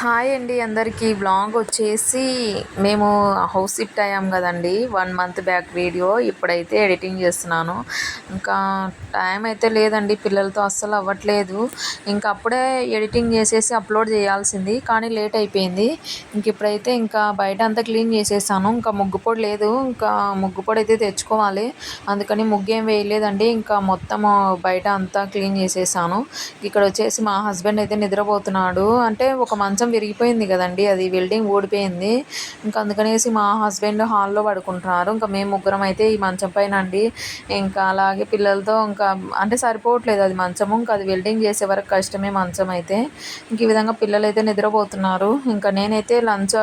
Hi అండి అందరికీ. Blog వచ్చేసి మేము హౌస్ షిఫ్ట్ అయ్యాం కదండి. వన్ మంత్ బ్యాక్ వీడియో ఇప్పుడైతే ఎడిటింగ్ చేస్తున్నాను. ఇంకా టైం అయితే లేదండి. పిల్లలతో అస్సలు అవ్వట్లేదు. ఇంకా అప్పుడే ఎడిటింగ్ చేసేసి అప్లోడ్ చేయాల్సింది. కానీ లేట్ అయిపోయింది. ఇంక ఇప్పుడైతే ఇంకా బయట అంతా క్లీన్ చేసేసాను. ఇంకా ముగ్గు పొడి లేదు. ఇంకా ముగ్గు పొడి అయితే తెచ్చుకోవాలి. అందుకని ముగ్గు ఏం వేయలేదండి. ఇంకా మొత్తం బయట అంతా క్లీన్ చేసేసాను. ఇక్కడ వచ్చేసి మా హస్బెండ్ అయితే నిద్రపోతున్నాడు. అంటే ఒక మంచం విరిగిపోయింది కదండి. అది వెల్డింగ్ ఊడిపోయింది. ఇంకా అందుకనేసి మా హస్బెండ్ హాల్లో పడుకుంటున్నారు. ఇంకా మేము ముగ్గురం అయితే ఈ మంచం పైన అండి. ఇంకా అలాగే పిల్లలతో ఇంకా అంటే సరిపోవట్లేదు అది మంచము. ఇంకా అది వెల్డింగ్ చేసే వరకు కష్టమే మంచం అయితే. ఇంక ఈ విధంగా పిల్లలు అయితే నిద్రపోతున్నారు. ఇంకా నేనైతే లంచ్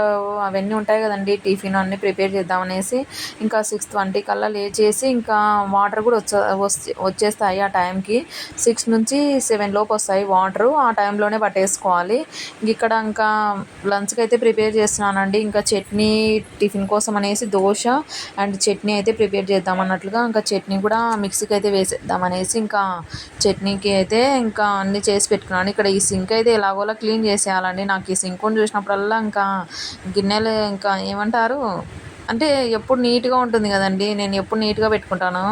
అవన్నీ ఉంటాయి కదండి. టిఫిన్ అన్నీ ప్రిపేర్ చేద్దామనేసి ఇంకా సిక్స్ ట్వంటీ కల్లా లేచేసి ఇంకా వాటర్ కూడా వచ్చే వచ్చేస్తాయి ఆ టైంకి సిక్స్ నుంచి సెవెన్ లోపు వస్తాయి వాటరు ఆ టైంలోనే పట్టేసుకోవాలి. ఇక్కడ ఇంకా లంచ్కి అయితే ప్రిపేర్ చేస్తున్నానండి. ఇంకా చట్నీ టిఫిన్ కోసం అనేసి దోశ అండ్ చట్నీ అయితే ప్రిపేర్ చేద్దాం అన్నట్లుగా ఇంకా చట్నీ కూడా మిక్సీకి అయితే వేసేద్దాం అనేసి ఇంకా చట్నీకి అయితే ఇంకా అన్నీ చేసి పెట్టుకున్నాను. ఇక్కడ ఈ సింక్ అయితే ఎలాగోలా క్లీన్ చేసేయాలండి. నాకు ఈ సింక్ చూసినప్పుడల్లా ఇంకా గిన్నెలు ఇంకా ఏమంటారు? అంటే ఎప్పుడు నీట్గా ఉంటుంది కదండి నేను ఎప్పుడు నీట్గా పెట్టుకుంటాను.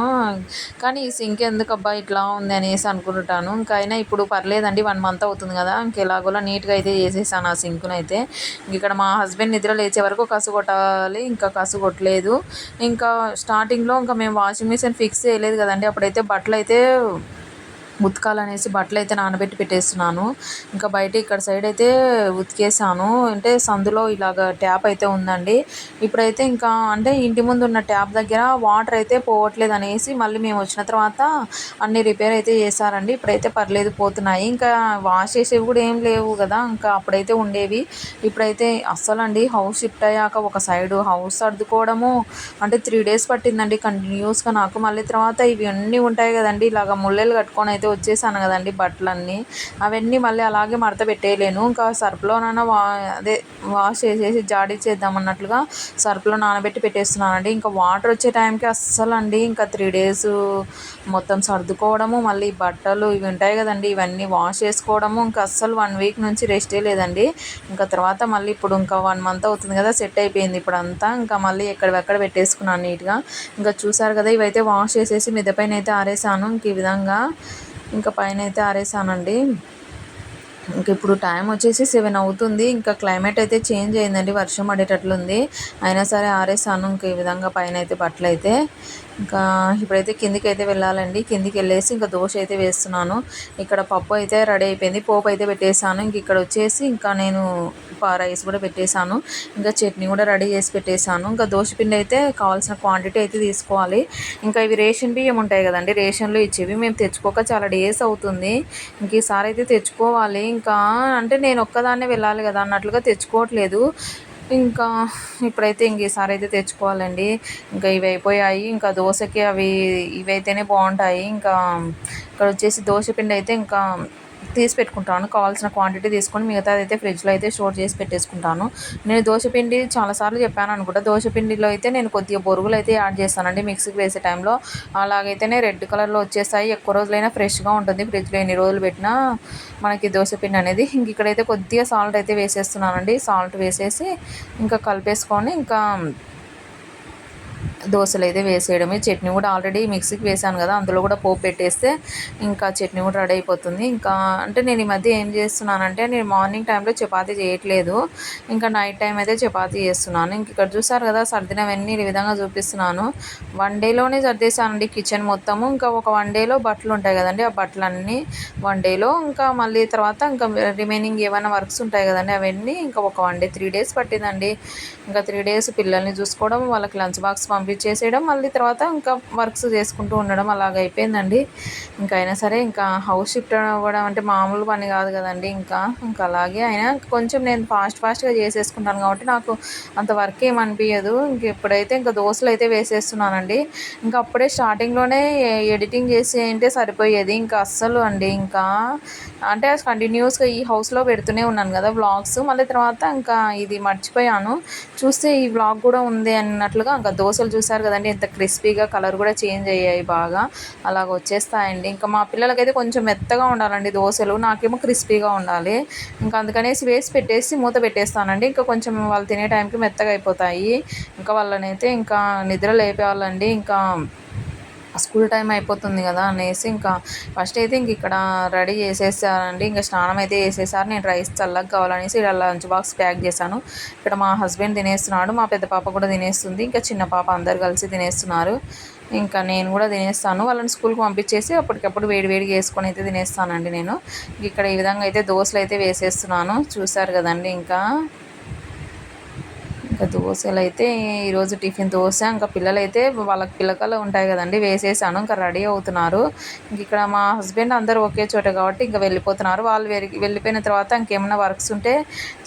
కానీ ఈ సింక్ ఎందుకు అబ్బా ఇట్లా ఉంది అనేసి అనుకుంటుంటాను ఇంకా అయినా ఇప్పుడు పర్లేదండి వన్ మంత్ అవుతుంది కదా ఇంక ఎలాగోలా నీట్గా అయితే చేసేసాను ఆ సింక్ను అయితే ఇక్కడ మా హస్బెండ్ నిద్ర లేచే వరకు కసు కొట్టాలి ఇంకా కసు కొట్టలేదు. ఇంకా స్టార్టింగ్లో ఇంకా మేము వాషింగ్ మిషన్ ఫిక్స్ చేయలేదు కదండి అప్పుడైతే బట్టలు అయితే ఉతకాలనేసి బట్టలు అయితే నానబెట్టి పెట్టేస్తున్నాను. ఇంకా బయట ఇక్కడ సైడ్ అయితే ఉతికేసాను. అంటే సందులో ఇలాగ ట్యాప్ అయితే ఉందండి. ఇప్పుడైతే ఇంకా అంటే ఇంటి ముందు ఉన్న ట్యాప్ దగ్గర వాటర్ అయితే పోవట్లేదు అనేసి మళ్ళీ మేము వచ్చిన తర్వాత అన్ని రిపేర్ అయితే చేశారండి. ఇప్పుడైతే పర్లేదు పోతున్నాయి. ఇంకా వాష్ చేసేవి కూడా ఏం లేవు కదా. ఇంకా అప్పుడైతే ఉండేవి. ఇప్పుడైతే అస్సలు అండి హౌస్ షిఫ్ట్ అయ్యాక ఒక సైడు హౌస్ సర్దుకోవడము అంటే త్రీ డేస్ పట్టిందండి. కంటిన్యూస్గా నాకు మళ్ళీ తర్వాత ఇవి అన్నీ ఉంటాయి కదండి. ఇలాగ ముళ్ళలు కట్టుకొని అయితే వచ్చేసాను కదండి బట్టలన్నీ. అవన్నీ మళ్ళీ అలాగే మడత పెట్టేయలేను. ఇంకా సర్ఫ్లోనైనా వా అదే వాష్ చేసేసి జాడీ చేద్దాం అన్నట్లుగా సర్ఫ్లో నానబెట్టి పెట్టేస్తున్నానండి. ఇంకా వాటర్ వచ్చే టైంకి అస్సలు అండి ఇంకా త్రీ డేస్ మొత్తం సర్దుకోవడము మళ్ళీ బట్టలు ఇవి ఉంటాయి కదండి ఇవన్నీ వాష్ చేసుకోవడము ఇంకా అస్సలు వన్ వీక్ నుంచి రెస్టే లేదండి. ఇంకా తర్వాత మళ్ళీ ఇప్పుడు ఇంకా వన్ మంత్ అవుతుంది కదా సెట్ అయిపోయింది ఇప్పుడు అంతా ఇంకా మళ్ళీ ఎక్కడెక్కడ పెట్టేసుకున్నాను నీట్గా. ఇంకా చూసారు కదా ఇవైతే వాష్ చేసేసి మిద్దపైన అయితే ఆరేసాను. ఇంక ఈ విధంగా ఇంకా పైన అయితే ఆరేసానండి. ఇంక ఇప్పుడు టైం వచ్చేసి సెవెన్ అవుతుంది. ఇంకా క్లైమేట్ అయితే చేంజ్ అయిందండి. వర్షం పడేటట్లుంది. అయినా సరే ఆరేసాను. ఇంక ఈ విధంగా పైన అయితే బట్టలు అయితే ఇంకా ఇప్పుడైతే కిందికి అయితే వెళ్ళాలండి. కిందికి వెళ్ళేసి ఇంకా దోశ అయితే వేస్తున్నాను. ఇక్కడ పప్పు అయితే రెడీ అయిపోయింది. పోపు అయితే పెట్టేశాను. ఇంక ఇక్కడ వచ్చేసి ఇంకా నేను రైస్ కూడా పెట్టేశాను. ఇంకా చట్నీ కూడా రెడీ చేసి పెట్టేశాను. ఇంకా దోశ పిండి అయితే కావాల్సిన క్వాంటిటీ అయితే తీసుకోవాలి. ఇంకా ఇవి రేషన్ బియ్యం ఉంటాయి కదండి. రేషన్లో ఇచ్చేవి మేము తెచ్చుకోక చాలా డేస్ అవుతుంది. ఇంక ఈసారి అయితే తెచ్చుకోవాలి. ఇంకా అంటే నేను ఒక్కదాన్నే వెళ్ళాలి కదా అన్నట్లుగా తెచ్చుకోవట్లేదు. ఇంకా ఇప్పుడైతే ఇంక ఈసారి అయితే తెచ్చుకోవాలండి. ఇంకా ఇవి అయిపోయాయి. ఇంకా దోశకి అవి ఇవైతేనే బాగుంటాయి. ఇంకా ఇక్కడ వచ్చేసి దోశ పిండి అయితే ఇంకా తీసి పెట్టుకుంటాను. కావాల్సిన క్వాంటిటీ తీసుకొని మిగతాది అయితే ఫ్రిడ్జ్లో అయితే స్టోర్ చేసి పెట్టేసుకుంటాను. నేను దోశపిండి చాలాసార్లు చెప్పాను అనుకుంటా. దోశపిండిలో అయితే నేను కొద్దిగా బొరుగులు అయితే యాడ్ చేస్తానండి. మిక్సీకి వేసే టైంలో అలాగైతేనే రెడ్ కలర్లో వచ్చేస్తాయి. ఎక్కువ రోజులైనా ఫ్రెష్గా ఉంటుంది. ఫ్రిడ్జ్లో ఎన్ని రోజులు పెట్టినా మనకి దోశపిండి అనేది. ఇంక ఇక్కడైతే కొద్దిగా సాల్ట్ అయితే వేసేస్తున్నానండి. సాల్ట్ వేసేసి ఇంకా కలిపేసుకొని ఇంకా దోశలు అయితే వేసేయడమే. చట్నీ కూడా ఆల్రెడీ మిక్సీకి వేసాను కదా అందులో కూడా పోపు పెట్టేస్తే ఇంకా చట్నీ కూడా రెడీ అయిపోతుంది. ఇంకా అంటే నేను ఈ మధ్య ఏం చేస్తున్నానంటే నేను మార్నింగ్ టైంలో చపాతీ చేయట్లేదు. ఇంకా నైట్ టైం అయితే చపాతీ చేస్తున్నాను. ఇంక ఇక్కడ చూసారు కదా సర్దినవన్నీ ఈ విధంగా చూపిస్తున్నాను. వన్ డేలోనే సర్దేశానండి కిచెన్ మొత్తము. ఇంకా ఒక వన్ డేలో బట్టలు ఉంటాయి కదండి ఆ బట్టలన్నీ వన్ డేలో. ఇంకా మళ్ళీ తర్వాత ఇంకా రిమైనింగ్ ఏమైనా వర్క్స్ ఉంటాయి కదండి అవన్నీ ఇంకా ఒక వన్ డే త్రీ డేస్ పట్టిందండి. ఇంకా త్రీ డేస్ పిల్లల్ని చూసుకోవడం వాళ్ళకి లంచ్ బాక్స్ పంపి చేసేయడం మళ్ళీ తర్వాత ఇంకా వర్క్స్ చేసుకుంటూ ఉండడం అలాగ అయిపోయిందండి. ఇంకా అయినా సరే ఇంకా హౌస్ షిఫ్ట్ అవ్వడం అంటే మామూలు పని కాదు కదండి ఇంకా. ఇంకా అలాగే అయినా కొంచెం నేను ఫాస్ట్ ఫాస్ట్గా చేసేసుకుంటాను కాబట్టి నాకు అంత వర్క్ ఏమనిపించదు ఇంక ఇప్పుడైతే ఇంకా దోశలు అయితే వేసేస్తున్నానండి. ఇంకా అప్పుడే స్టార్టింగ్లోనే ఎడిటింగ్ చేసి అంటే సరిపోయేది. ఇంకా అస్సలు అండి ఇంకా. అంటే కంటిన్యూస్గా ఈ హౌస్లో పెడుతూనే ఉన్నాను కదా వ్లాగ్స్. మళ్ళీ తర్వాత ఇంకా ఇది మర్చిపోయాను. చూస్తే ఈ వ్లాగ్ కూడా ఉంది అన్నట్లుగా ఇంకా దోశలు చూసి చూసారు కదండి ఎంత క్రిస్పీగా కలర్ కూడా చేంజ్ అయ్యాయి బాగా. అలాగ వచ్చేస్తాయండి. ఇంకా మా పిల్లలకైతే కొంచెం మెత్తగా ఉండాలండి దోశలు. నాకేమో క్రిస్పీగా ఉండాలి. ఇంకా అందుకనేసి వేసి పెట్టేసి మూత పెట్టేస్తానండి. ఇంకా కొంచెం వాళ్ళు తినే టైంకి మెత్తగా అయిపోతాయి. ఇంకా వాళ్ళనైతే ఇంకా నిద్ర లేపేవాళ్ళండి. ఇంకా స్కూల్ టైం అయిపోతుంది కదా అనేసి ఇంకా ఫస్ట్ అయితే ఇంక ఇక్కడ రెడీ చేసేసారండి. ఇంకా స్నానం అయితే చేసేసారు. నేను రైస్ చల్లగా కావాలనేసి ఇక్కడ లంచ్ బాక్స్ ప్యాక్ చేశాను. ఇక్కడ మా హస్బెండ్ తినేస్తున్నాడు మా పెద్ద పాప కూడా తినేస్తుంది ఇంకా చిన్న పాప అందరు కలిసి తినేస్తున్నారు. ఇంకా నేను కూడా తినేస్తాను. వాళ్ళని స్కూల్కి పంపించేసి అప్పటికప్పుడు వేడి వేడిగా వేసుకొని అయితే తినేస్తానండి నేను. ఇక్కడ ఈ విధంగా అయితే దోశలు అయితే వేసేస్తున్నాను. చూసారు కదండి ఇంకా. ఇంకా దోశలు అయితే ఈరోజు టిఫిన్ దోశ ఇంకా పిల్లలు అయితే వాళ్ళకి పిల్లకలు ఉంటాయి కదండి వేసేసాను ఇంకా రెడీ అవుతున్నారు. ఇంక ఇక్కడ మా హస్బెండ్ అందరూ ఒకే చోట కాబట్టి ఇంకా వెళ్ళిపోతున్నారు. వాళ్ళు వెళ్ళిపోయిన తర్వాత ఇంకేమైనా వర్క్స్ ఉంటే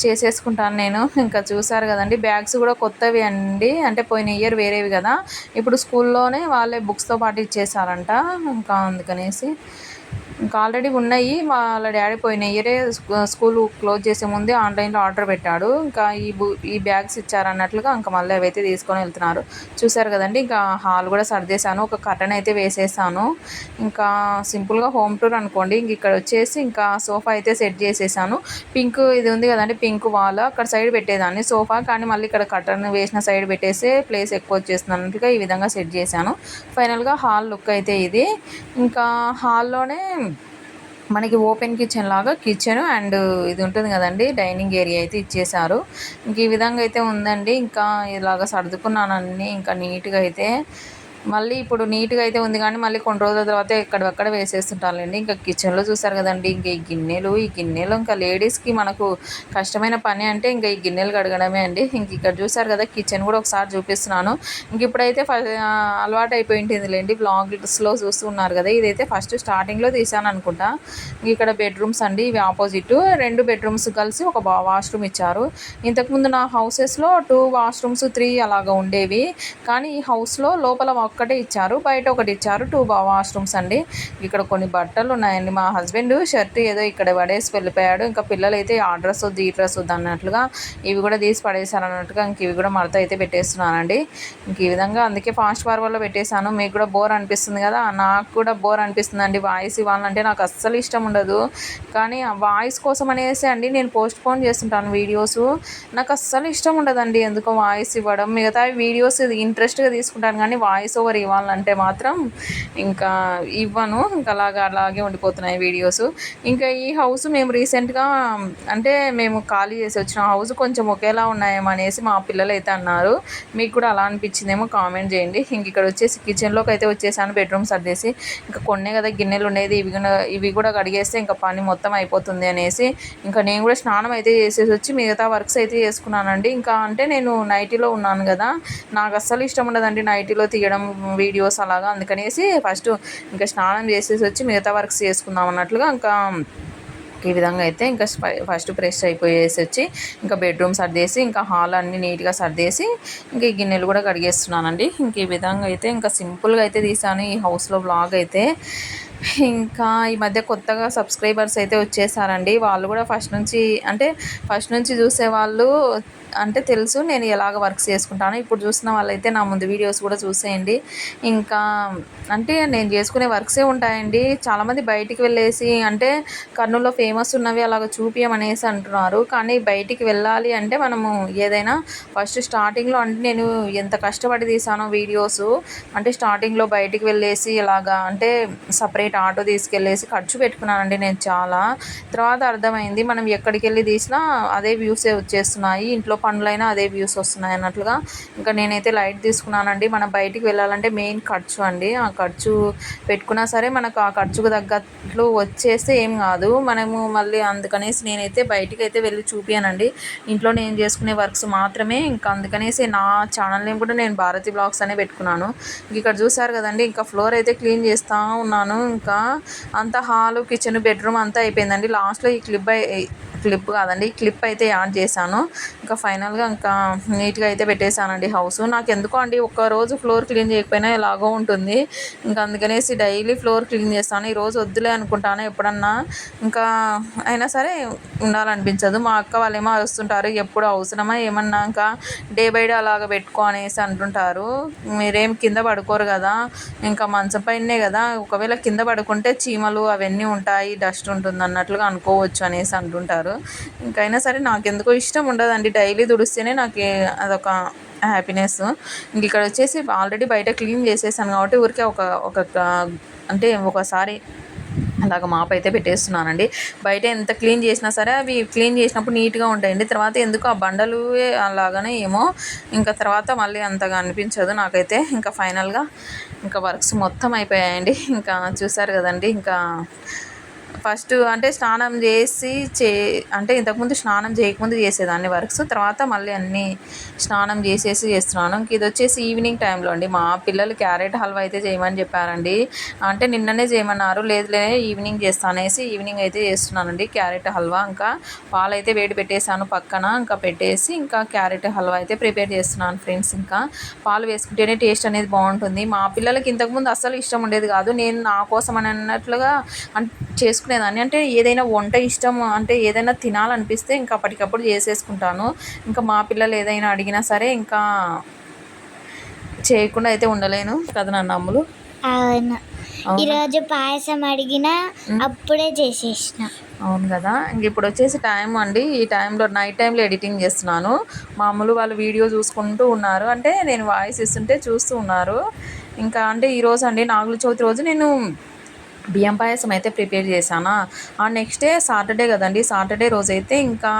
చేసేసుకుంటాను నేను. ఇంకా చూసారు కదండి బ్యాగ్స్ కూడా కొత్తవి అండి. అంటే పోయిన ఇయర్ వేరేవి కదా. ఇప్పుడు స్కూల్లోనే వాళ్ళే బుక్స్తో పాటు ఇచ్చేసారంట ఇంకా అందుకనేసి. ఇంకా ఆల్రెడీ ఉన్నాయి వాళ్ళ డాడీ పోయిన ఇయరే స్కూల్ క్లోజ్ చేసే ముందే ఆన్లైన్లో ఆర్డర్ పెట్టాడు. ఇంకా ఈ బు ఈ బ్యాగ్స్ ఇచ్చారన్నట్లుగా ఇంకా మళ్ళీ అవైతే తీసుకొని వెళ్తున్నారు. చూసారు కదండి ఇంకా హాల్ కూడా సర్దేశాను ఒక కర్టన్ అయితే వేసేసాను. ఇంకా సింపుల్గా హోమ్ టూర్ అనుకోండి ఇంక ఇక్కడ వచ్చేసి ఇంకా సోఫా అయితే సెట్ చేసేసాను. పింక్ ఇది ఉంది కదండి పింక్ వాల్ అక్కడ సైడ్ పెట్టేదాన్ని సోఫా కానీ మళ్ళీ ఇక్కడ కర్టన్ వేసిన సైడ్ పెట్టేసి ప్లేస్ ఎక్కువ వచ్చేస్తుంది అన్నట్టుగా ఈ విధంగా సెట్ చేశాను. ఫైనల్గా హాల్ లుక్ అయితే ఇది. ఇంకా హాల్లోనే మనకి ఓపెన్ కిచెన్ లాగా కిచెన్ అండ్ ఇది ఉంటుంది కదండి డైనింగ్ ఏరియా అయితే ఇచ్చేసారు ఇంక ఈ విధంగా అయితే ఉందండి. ఇంకా ఇలాగ సర్దుకున్నాను అన్నీ ఇంకా నీట్గా అయితే మళ్ళీ ఇప్పుడు నీట్గా అయితే ఉంది కానీ మళ్ళీ కొన్ని రోజుల తర్వాత ఎక్కడెక్కడ వేసేస్తుంటారులేండి. ఇంకా కిచెన్లో చూసారు కదండి ఇంకా ఈ గిన్నెలు ఈ గిన్నెలు ఇంకా లేడీస్కి మనకు కష్టమైన పని అంటే ఇంకా ఈ గిన్నెలు కడగడమే అండి. ఇంక ఇక్కడ చూసారు కదా కిచెన్ కూడా ఒకసారి చూపిస్తున్నాను. ఇంక ఇప్పుడైతే అలవాటు అయిపోయింటుందిలేండి బ్లాగ్స్లో చూస్తున్నారు కదా ఇదైతే ఫస్ట్ స్టార్టింగ్లో తీసాను అనుకుంటా. ఇక్కడ బెడ్రూమ్స్ అండి ఇవి ఆపోజిట్. రెండు బెడ్రూమ్స్ కలిసి ఒక వాష్రూమ్ ఇచ్చారు. ఇంతకుముందు నా హౌసెస్లో టూ వాష్రూమ్స్ త్రీ అలాగా ఉండేవి. కానీ ఈ హౌస్లో లోపల ఒక్కటే ఇచ్చారు బయట ఒకటి ఇచ్చారు టూ వాష్రూమ్స్ అండి. ఇక్కడ కొన్ని బట్టలు ఉన్నాయండి. మా హస్బెండ్ షర్ట్ ఏదో ఇక్కడ పడేసి వెళ్ళిపోయాడు. ఇంకా పిల్లలు అయితే ఆ డ్రెస్ వద్దు ఈ డ్రెస్ వద్దు అన్నట్లుగా ఇవి కూడా తీసి పడేశారు అన్నట్టుగా ఇంక ఇవి కూడా మడత అయితే పెట్టేస్తున్నానండి. ఇంక ఈ విధంగా అందుకే ఫాస్ట్ ఫార్వర్డ్లో పెట్టేశాను. మీకు కూడా బోర్ అనిపిస్తుంది కదా? నాకు కూడా బోర్ అనిపిస్తుంది అండి వాయిస్ ఇవ్వాలంటే నాకు అస్సలు ఇష్టం ఉండదు. కానీ ఆ వాయిస్ కోసం అనేసి అండి నేను పోస్ట్ పోన్ చేస్తుంటాను వీడియోస్. నాకు అస్సలు ఇష్టం ఉండదండి ఎందుకో వాయిస్ ఇవ్వడం. మిగతా వీడియోస్ ఇంట్రెస్ట్గా తీసుకుంటాను కానీ వాయిస్ ఓవర్ ఇవ్వాలంటే మాత్రం ఇంకా ఇవ్వను. ఇంకా అలాగా అలాగే ఉండిపోతున్నాయి వీడియోస్. ఇంకా ఈ హౌస్ మేము రీసెంట్గా అంటే మేము ఖాళీ చేసి వచ్చిన హౌస్ కొంచెం ఒకేలా ఉన్నాయేమో అనేసి మా పిల్లలు అయితే అన్నారు. మీకు కూడా అలా అనిపించిందేమో కామెంట్ చేయండి. ఇంక ఇక్కడ వచ్చేసి కిచెన్లోకి అయితే వచ్చేసాను బెడ్రూమ్ సర్దేసి. ఇంకా కొన్నే కదా గిన్నెలు ఉండేది ఇవి ఇవి కూడా కడిగేస్తే ఇంకా పని మొత్తం అయిపోతుంది అనేసి. ఇంకా నేను కూడా స్నానం అయితే చేసేసి వచ్చి మిగతా వర్క్స్ అయితే చేసుకున్నానండి. ఇంకా అంటే నేను నైటీలో ఉన్నాను కదా. నాకు అస్సలు ఇష్టం ఉండదండి నైటీలో తీయడం వీడియోస్ అలాగా అందుకనేసి ఫస్ట్ ఇంకా స్నానం చేసేసి వచ్చి మిగతా వర్క్స్ చేసుకుందాం అన్నట్లుగా ఇంకా ఈ విధంగా అయితే ఇంకా ఫస్ట్ ఫ్రెష్ అయిపోయేసి వచ్చి ఇంకా బెడ్రూమ్ సర్దేసి ఇంకా హాల్ అన్నీ నీట్గా సర్దేసి ఇంకా ఈ గిన్నెలు కూడా కడిగేస్తున్నానండి. ఇంక ఈ విధంగా అయితే ఇంకా సింపుల్గా అయితే తీసాను ఈ హౌస్లో బ్లాగ్ అయితే. ఇంకా ఈ మధ్య కొత్తగా సబ్స్క్రైబర్స్ అయితే వచ్చేసారండి. వాళ్ళు కూడా ఫస్ట్ నుంచి అంటే ఫస్ట్ నుంచి చూసే వాళ్ళు అంటే తెలుసు నేను ఎలాగ వర్క్స్ చేసుకుంటాను. ఇప్పుడు చూసిన వాళ్ళైతే నా ముందు వీడియోస్ కూడా చూసేయండి. ఇంకా అంటే నేను చేసుకునే వర్క్సే ఉంటాయండి. చాలామంది బయటికి వెళ్ళేసి అంటే కర్నూలులో ఫేమస్ ఉన్నవి అలాగ చూపించమనేసి అంటున్నారు. కానీ బయటికి వెళ్ళాలి అంటే మనము ఏదైనా ఫస్ట్ స్టార్టింగ్లో అంటే నేను ఎంత కష్టపడి తీసానో వీడియోస్ అంటే స్టార్టింగ్లో బయటికి వెళ్ళేసి ఇలాగా అంటే సపరేట్ ఆటో తీసుకెళ్ళేసి ఖర్చు పెట్టుకున్నానండి నేను చాలా. తర్వాత అర్థమైంది మనం ఎక్కడికి వెళ్ళి తీసినా అదే వ్యూసే వచ్చేస్తున్నాయి. ఇంట్లో పనులైనా అదే వ్యూస్ వస్తున్నాయి అన్నట్లుగా. ఇంకా నేనైతే లైట్ తీసుకున్నానండి. మనం బయటికి వెళ్ళాలంటే మెయిన్ ఖర్చు అండి. ఆ ఖర్చు పెట్టుకున్నా సరే మనకు ఆ ఖర్చుకు తగ్గట్లు వచ్చేస్తే ఏం కాదు. మనము మళ్ళీ అందుకనేసి నేనైతే బయటికి అయితే వెళ్ళి చూపియానండి ఇంట్లో నేను చేసుకునే వర్క్స్ మాత్రమే. ఇంకా అందుకనేసి నా ఛానల్ నేమ్ కూడా నేను భారతి బ్లాగ్స్ అనే పెట్టుకున్నాను. ఇక్కడ చూసారు కదండి. ఇంకా ఫ్లోర్ అయితే క్లీన్ చేస్తూ ఉన్నాను. ఇంకా అంత హాలు కిచెన్ బెడ్రూమ్ అంతా అయిపోయిందండి. లాస్ట్లో ఈ క్లిప్ అయి క్లిప్ కాదండి క్లిప్ అయితే యాడ్ చేశాను. ఇంకా ఫైనల్గా ఇంకా నీట్గా అయితే పెట్టేశానండి హౌస్. నాకు ఎందుకో అండి ఒక్క రోజు ఫ్లోర్ క్లీన్ చేయకపోయినా ఎలాగో ఉంటుంది. ఇంకా అందుకనేసి డైలీ ఫ్లోర్ క్లీన్ చేస్తాను. ఈరోజు వద్దులే అనుకుంటాను ఎప్పుడన్నా. ఇంకా అయినా సరే ఉండాలనిపించదు. మా అక్క వాళ్ళు ఏమో వస్తుంటారు ఎప్పుడు అవసరమా ఏమన్నా ఇంకా డే బై డే అలాగ పెట్టుకో అనేసి అంటుంటారు. మీరేం కింద పడుకోరు కదా ఇంకా మంచం పైనే కదా. ఒకవేళ కింద పడుకుంటే చీమలు అవన్నీ ఉంటాయి డస్ట్ ఉంటుంది అన్నట్లుగా అనుకోవచ్చు అనేసి అంటుంటారు. ఇంకైనా సరే నాకు ఎందుకో ఇష్టం ఉండదండి. డైలీ దుడిస్తేనే నాకు అదొక హ్యాపీనెస్. ఇంక ఇక్కడ వచ్చేసి ఆల్రెడీ బయట క్లీన్ చేసేసాను కాబట్టి ఊరికే ఒక ఒక అంటే ఒకసారి అలాగ మాప్ అయితే పెట్టేస్తున్నానండి. బయట ఎంత క్లీన్ చేసినా సరే అవి క్లీన్ చేసినప్పుడు నీట్గా ఉంటాయండి. తర్వాత ఎందుకు ఆ బండలు అలాగనే ఏమో ఇంకా తర్వాత మళ్ళీ అంతగా అనిపించదు నాకైతే. ఇంకా ఫైనల్గా ఇంకా వర్క్స్ మొత్తం అయిపోయాయండి. ఇంకా చూసారు కదండి ఇంకా ఫస్ట్ అంటే స్నానం చేసి చే అంటే ఇంతకుముందు స్నానం చేయకముందు చేసేదాన్ని వర్క్స్. తర్వాత మళ్ళీ అన్నీ స్నానం చేసేసి చేస్తున్నాను. ఇది వచ్చేసి ఈవినింగ్ టైంలో అండి. మా పిల్లలు క్యారెట్ హల్వా అయితే చేయమని చెప్పారండి. అంటే నిన్ననే చేయమన్నారు. లేదులే ఈవినింగ్ చేస్తానేసి ఈవినింగ్ అయితే చేస్తున్నానండి. క్యారెట్ హల్వా ఇంకా పాలు అయితే వేడి పెట్టేశాను పక్కన. ఇంకా పెట్టేసి ఇంకా క్యారెట్ హల్వా అయితే ప్రిపేర్ చేస్తున్నాను ఫ్రెండ్స్ ఇంకా. పాలు వేసుకుంటేనే టేస్ట్ అనేది బాగుంటుంది. మా పిల్లలకి ఇంతకుముందు అస్సలు ఇష్టం ఉండేది కాదు. నేను నా కోసం అని అన్నట్లుగా చేసుకునే చేసుకునేదాన్ని అంటే ఏదైనా వంట ఇష్టం అంటే ఏదైనా తినాలనిపిస్తే ఇంకా అప్పటికప్పుడు చేసేసుకుంటాను. ఇంకా మా పిల్లలు ఏదైనా అడిగినా సరే ఇంకా చేయకుండా అయితే ఉండలేను. కదా నన్ను అమ్ములు? అవును. ఈరోజు పాయసం అడిగినా అప్పుడే చేసేసిన. అవును కదా? ఇంక ఇప్పుడు వచ్చేసి టైం అండి. ఈ టైంలో నైట్ టైంలో ఎడిటింగ్ చేస్తున్నాను. మామూలు వాళ్ళు వీడియో చూసుకుంటూ ఉన్నారు. అంటే నేను వాయిస్ ఇస్తుంటే చూస్తూ ఉన్నారు. ఇంకా అంటే ఈరోజు అండి నాగుల చవితి రోజు నేను బియ్యం పాయసం అయితే ప్రిపేర్ చేశానా? ఆ నెక్స్ట్ డే సాటర్డే కదండి. సాటర్డే రోజు అయితే ఇంకా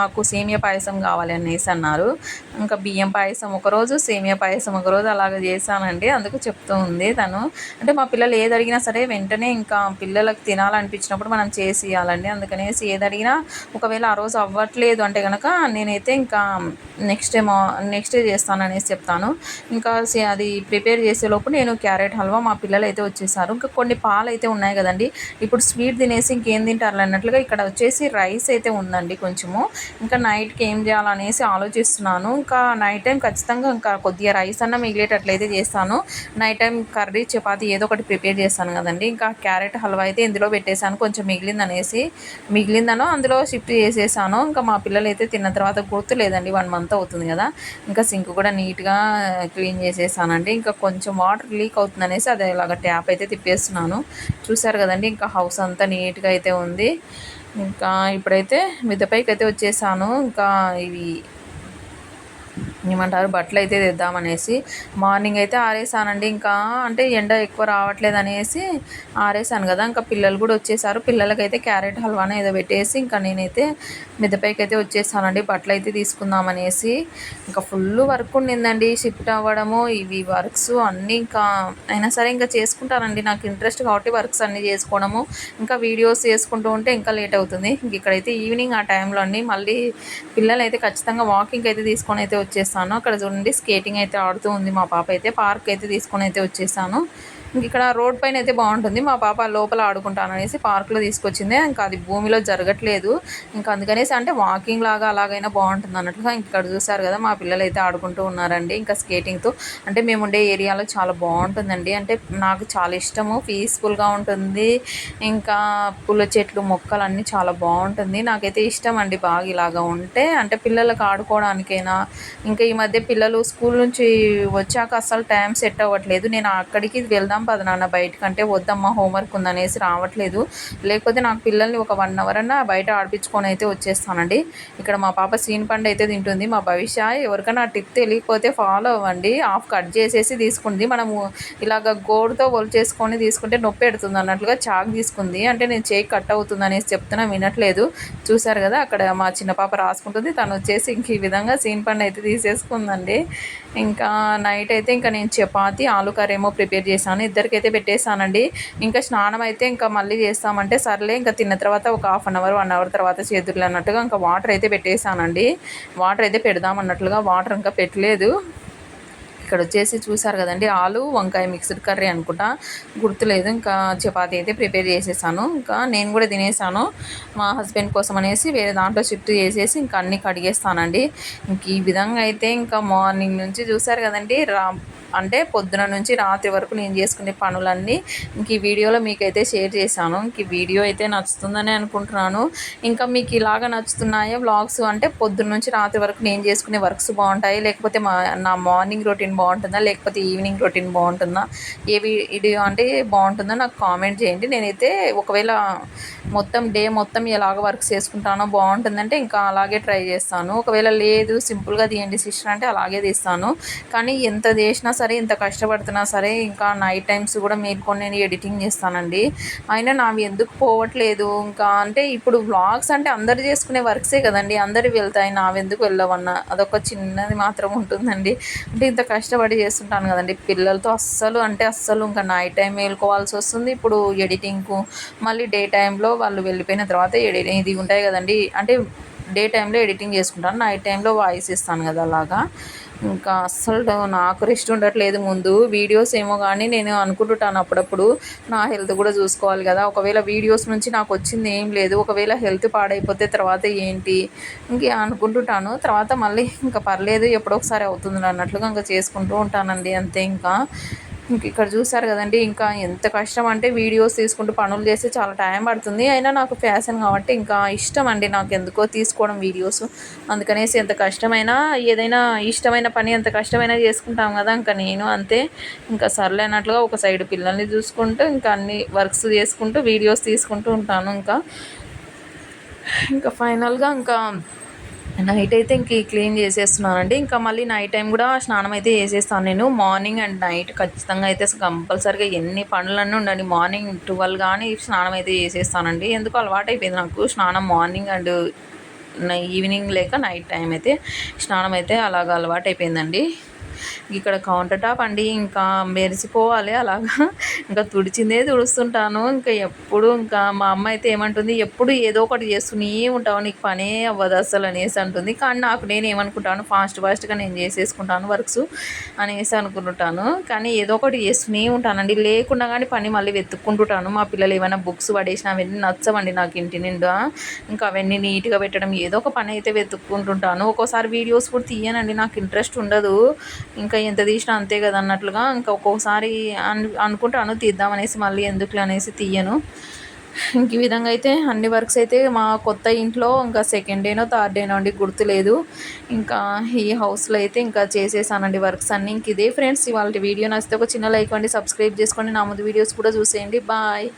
మాకు సేమియా పాయసం కావాలి అనేసి అన్నారు. ఇంకా బియ్యం పాయసం ఒకరోజు సేమియా పాయసం ఒకరోజు అలాగ చేశానండి. అందుకు చెప్తూ ఉంది తను. అంటే మా పిల్లలు ఏది అడిగినా సరే వెంటనే ఇంకా పిల్లలకు తినాలనిపించినప్పుడు మనం చేసి ఇవ్వాలండి అందుకనేసి ఏది అడిగినా ఒకవేళ ఆ రోజు అవ్వట్లేదు అంటే కనుక నేనైతే ఇంకా నెక్స్ట్ డే మా నెక్స్ట్ డే చేస్తాననేసి చెప్తాను. ఇంకా అది ప్రిపేర్ చేసేలోపు నేను క్యారెట్ హల్వా మా పిల్లలు అయితే వచ్చేసారు. ఇంకా కొన్ని పాలు అయితే ఉన్నాయి కదండి. ఇప్పుడు స్వీట్ తినేసి ఇంకేం తింటారు అన్నట్లుగా ఇక్కడ వచ్చేసి రైస్ అయితే ఉందండి కొంచెము. ఇంకా నైట్కి ఏం చేయాలనేసి ఆలోచిస్తున్నాను. ఇంకా నైట్ టైం ఖచ్చితంగా ఇంకా కొద్దిగా రైస్ అన్న మిగిలేటట్లయితే చేస్తాను. నైట్ టైం కర్రీ చపాతి ఏదో ఒకటి ప్రిపేర్ చేస్తాను కదండి. ఇంకా క్యారెట్ హల్వా అయితే ఇందులో పెట్టేశాను. కొంచెం మిగిలింది అనేసి మిగిలిందనో అందులో షిఫ్ట్ చేసేసాను. ఇంకా మా పిల్లలు అయితే తిన్న తర్వాత గుర్తు లేదండి వన్ మంత్ అవుతుంది కదా. ఇంకా సింక్ కూడా నీట్గా క్లీన్ చేసేసానండి. ఇంకా కొంచెం వాటర్ లీక్ అవుతుంది అనేసి అదే ఇలాగ ట్యాప్ అయితే తిప్పేస్తున్నాను. చూసారు కదండి ఇంకా హౌస్ అంతా నీట్గా అయితే ఉంది. ఇంకా ఇప్పుడైతే మిద్దపైకి అయితే వచ్చేసాను. ఇంకా ఇవి ఏమంటారు బట్టలు అయితే తెద్దామనేసి మార్నింగ్ అయితే ఆరేసానండి. ఇంకా అంటే ఎండ ఎక్కువ రావట్లేదు అనేసి ఆరేసాను కదా ఇంకా పిల్లలు కూడా వచ్చేసారు. పిల్లలకైతే క్యారెట్ హల్వానే ఏదో పెట్టేసి ఇంకా నేనైతే మిద్దపైకి అయితే వచ్చేసానండి. బట్టలు అయితే తీసుకుందామనేసి ఇంకా ఫుల్ వర్క్ ఉండిందండి. షిఫ్ట్ అవ్వడము ఇవి వర్క్స్ అన్నీ ఇంకా అయినా సరే ఇంకా చేసుకుంటానండి. నాకు ఇంట్రెస్ట్ కాబట్టి వర్క్స్ అన్నీ చేసుకోవడము ఇంకా వీడియోస్ చేసుకుంటూ ఉంటే ఇంకా లేట్ అవుతుంది. ఇంక ఇక్కడైతే ఈవినింగ్ ఆ టైంలో అండి. మళ్ళీ పిల్లలు అయితే ఖచ్చితంగా వాకింగ్ అయితే తీసుకొని అయితే వచ్చేసాను. అక్కడ చూడండి స్కేటింగ్ అయితే ఆడుతూ ఉంది మా పాప అయితే. పార్క్ అయితే తీసుకొని అయితే వచ్చేసాను. ఇక్కడ రోడ్ పైన అయితే బాగుంటుంది. మా పాప లోపల ఆడుకుంటాను అనేసి పార్క్లో తీసుకొచ్చింది. ఇంకా అది భూమిలో జరగట్లేదు. ఇంకా అందుకనేసి అంటే వాకింగ్ లాగా అలాగైనా బాగుంటుంది అన్నట్లుగా ఇక్కడ చూసారు కదా మా పిల్లలు అయితే ఆడుకుంటూ ఉన్నారండి. ఇంకా స్కేటింగ్తో అంటే మేము ఉండే ఏరియాలో చాలా బాగుంటుందండి. అంటే నాకు చాలా ఇష్టము. పీస్ఫుల్గా ఉంటుంది. ఇంకా పూల చెట్లు మొక్కలు అన్నీ చాలా బాగుంటుంది. నాకైతే ఇష్టం అండి బాగా ఇలాగా ఉంటే. అంటే పిల్లలకు ఆడుకోవడానికైనా ఇంకా ఈ మధ్య పిల్లలు స్కూల్ నుంచి వచ్చాక అస్సలు టైం సెట్ అవ్వట్లేదు. నేను అక్కడికి వెళ్దాం వెళ్దాం పద నాన్న బయటకంటే వద్దమ్మా హోంవర్క్ ఉందనేసి రావట్లేదు. లేకపోతే నాకు పిల్లల్ని ఒక వన్ అవర్ అన్నా బయట ఆడిపించుకొని అయితే వచ్చేస్తానండి. ఇక్కడ మా పాప సీన్ పండు అయితే తింటుంది. మా భవిష్య ఎవరికైనా టిప్ తెలియకపోతే ఫాలో అవ్వండి. ఆఫ్ కట్ చేసేసి తీసుకుంది. మనము ఇలాగ గోడుతో చేసుకొని తీసుకుంటే నొప్పి పెడుతుంది అన్నట్లుగా చాక్ తీసుకుంది. అంటే నేను చేయి కట్ అవుతుంది అనేసి చెప్తున్నా వినట్లేదు. చూసారు కదా అక్కడ మా చిన్న పాప రాసుకుంటుంది. తను వచ్చేసి ఇంక ఈ విధంగా సీన్ పండు అయితే తీసేసుకుందండి. ఇంకా నైట్ అయితే ఇంకా నేను చపాతి ఆలు కర్రీ ఏమో ప్రిపేర్ చేశాను. ఇద్దరికైతే పెట్టేశానండి. ఇంకా స్నానం అయితే ఇంకా మళ్ళీ చేస్తామంటే సర్లే ఇంకా తిన్న తర్వాత ఒక half an hour one hour తర్వాత చేతులు అన్నట్టుగా ఇంకా వాటర్ అయితే పెట్టేశానండి. వాటర్ అయితే పెడదాం అన్నట్లుగా వాటర్ ఇంకా పెట్టలేదు. ఇక్కడ వచ్చేసి చూసారు కదండి ఆలు వంకాయ మిక్స్డ్ కర్రీ అనుకుంటా. గుర్తులేదు ఇంకా చపాతీ అయితే ప్రిపేర్ చేసేసాను. ఇంకా నేను కూడా తినేసాను. మా హస్బెండ్ కోసం అనేసి వేరే దాంట్లో షిఫ్ట్ చేసేసి ఇంకా అన్నీ కడిగేస్తానండి. ఇంక ఈ విధంగా అయితే ఇంకా మార్నింగ్ నుంచి చూసారు కదండి రా అంటే పొద్దున నుంచి రాత్రి వరకు నేను చేసుకునే పనులన్నీ ఇంక ఈ వీడియోలో మీకైతే షేర్ చేశాను. ఇంక ఈ వీడియో అయితే నచ్చుతుందని అనుకుంటున్నాను. ఇంకా మీకు ఇలాగ నచ్చుతున్నాయో వ్లాగ్స్ అంటే పొద్దున నుంచి రాత్రి వరకు నేను చేసుకునే వర్క్స్ బాగుంటాయి? లేకపోతే మా నా మార్నింగ్ రొటీన్ బాగుంటుందా? లేకపోతే ఈవినింగ్ రొటీన్ బాగుంటుందా? ఏ వీడియో అంటే బాగుంటుందో? నాకు కామెంట్ చేయండి. నేనైతే ఒకవేళ మొత్తం డే మొత్తం ఎలాగ వర్క్ చేసుకుంటానో బాగుంటుందంటే ఇంకా అలాగే ట్రై చేస్తాను. ఒకవేళ లేదు సింపుల్గా తీయండి సిస్టర్ అంటే అలాగే తీస్తాను. కానీ ఎంత చేసినా సరే ఇంత కష్టపడుతున్నా సరే ఇంకా నైట్ టైమ్స్ కూడా మేల్కొని నేను ఎడిటింగ్ చేస్తానండి. అయినా నావి ఎందుకు పోవట్లేదు? ఇంకా అంటే ఇప్పుడు వ్లాగ్స్ అంటే అందరు చేసుకునే వర్క్సే కదండి. అందరు వెళ్తాయి నావెందుకు వెళ్ళవన్నా? అదొక చిన్నది మాత్రం ఉంటుందండి. అంటే ఇంత కష్టపడి చేస్తుంటాను కదండి. పిల్లలతో అస్సలు అంటే అస్సలు ఇంకా నైట్ టైం మేల్కోవాల్సి వస్తుంది. ఇప్పుడు ఎడిటింగ్కు మళ్ళీ డే టైంలో వాళ్ళు వెళ్ళిపోయిన తర్వాత ఎడి ఇది ఉంటాయి కదండి. అంటే డే టైంలో ఎడిటింగ్ చేసుకుంటాను నైట్ టైంలో వాయిస్ ఇస్తాను కదా అలాగా. ఇంకా అస్సలు నాకు రెస్ట్ ఉండట్లేదు ముందు. వీడియోస్ ఏమో కానీ నేను అనుకుంటుంటాను అప్పుడప్పుడు. నా హెల్త్ కూడా చూసుకోవాలి కదా. ఒకవేళ వీడియోస్ నుంచి నాకు వచ్చింది ఏం లేదు. ఒకవేళ హెల్త్ పాడైపోతే తర్వాత ఏంటి? ఇంక అనుకుంటుంటాను. తర్వాత మళ్ళీ ఇంకా పర్లేదు ఎప్పుడో ఒకసారి అవుతుంది అన్నట్లుగా ఇంకా చేసుకుంటూ ఉంటానండి అంతే ఇంకా. మీకు ఇక్కడ చూసారు కదండి ఇంకా ఎంత కష్టం అంటే వీడియోస్ తీసుకుంటూ పనులు చేస్తే చాలా టైం పడుతుంది. అయినా నాకు ఫ్యాషన్ కాబట్టి ఇంకా ఇష్టం అండి నాకు ఎందుకో తీసుకోవడం వీడియోస్. అందుకనేసి ఎంత కష్టమైనా ఏదైనా ఇష్టమైన పని ఎంత కష్టమైనా చేసుకుంటాం కదా ఇంకా నేను అంతే. ఇంకా సర్లేనట్లుగా ఒక సైడ్ పిల్లల్ని చూసుకుంటూ ఇంకా అన్ని వర్క్స్ చేసుకుంటూ వీడియోస్ తీసుకుంటూ ఉంటాను ఇంకా. ఇంకా ఫైనల్గా ఇంకా నైట్ అయితే ఇంక క్లీన్ చేసేస్తున్నానండి. ఇంకా మళ్ళీ నైట్ టైం కూడా స్నానం అయితే చేసేస్తాను నేను. మార్నింగ్ అండ్ నైట్ ఖచ్చితంగా అయితే కంపల్సరీగా ఎన్ని పనులన్నీ ఉండండి. మార్నింగ్ ట్వెల్వ్ కానీ స్నానం అయితే చేసేస్తానండి. ఎందుకు అలవాటు అయిపోయింది నాకు స్నానం మార్నింగ్ అండ్ ఈవినింగ్ లేక నైట్ టైం అయితే స్నానం అయితే అలాగ అలవాటు అయిపోయిందండి ఇక్కడ కౌంటర్ టాప్ అండి ఇంకా మెరిసిపోవాలి అలాగా. ఇంకా తుడిచిందే తుడుస్తుంటాను. ఇంకా ఎప్పుడు ఇంకా మా అమ్మ అయితే ఏమంటుంది ఎప్పుడు ఏదో ఒకటి చేస్తూనే ఉంటావు నీకు పనే అవ్వదు అసలు అనేసి అంటుంది. కానీ నాకు నేను ఏమనుకుంటాను ఫాస్ట్ ఫాస్ట్గా నేను చేసేసుకుంటాను వర్క్స్ అనేసి అనుకుంటుంటాను. కానీ ఏదో ఒకటి చేస్తూనే ఉంటానండి. లేకుండా కానీ పని మళ్ళీ వెతుక్కుంటుంటాను. మా పిల్లలు ఏమైనా బుక్స్ పడేసిన అవన్నీ నచ్చవండి నాకు ఇంటి నిండా. ఇంకా అవన్నీ నీట్గా పెట్టడం ఏదో ఒక పని అయితే వెతుక్కుంటుంటాను. ఒక్కోసారి వీడియోస్ కూడా తీయనండి నాకు ఇంట్రెస్ట్ ఉండదు. ఇంకా ఎంత తీసినా అంతే కదా అన్నట్లుగా ఇంకా ఒక్కొక్కసారి అను అనుకుంటాను తీద్దామనేసి మళ్ళీ ఎందుకులే అనేసి తీయను. ఇంక ఈ విధంగా అయితే అన్ని వర్క్స్ అయితే మా కొత్త ఇంట్లో ఇంకా సెకండ్ డేనో థర్డ్ డేనో అండి గుర్తులేదు. ఇంకా ఈ హౌస్లో అయితే ఇంకా చేసేసానండి వర్క్స్ అన్నీ. ఇంక ఇదే ఫ్రెండ్స్ ఇవాళ వీడియో నచ్చితే ఒక చిన్న లైక్ అండి సబ్స్క్రైబ్ చేసుకోండి. నా ముందు వీడియోస్ కూడా చూసేయండి. బాయ్.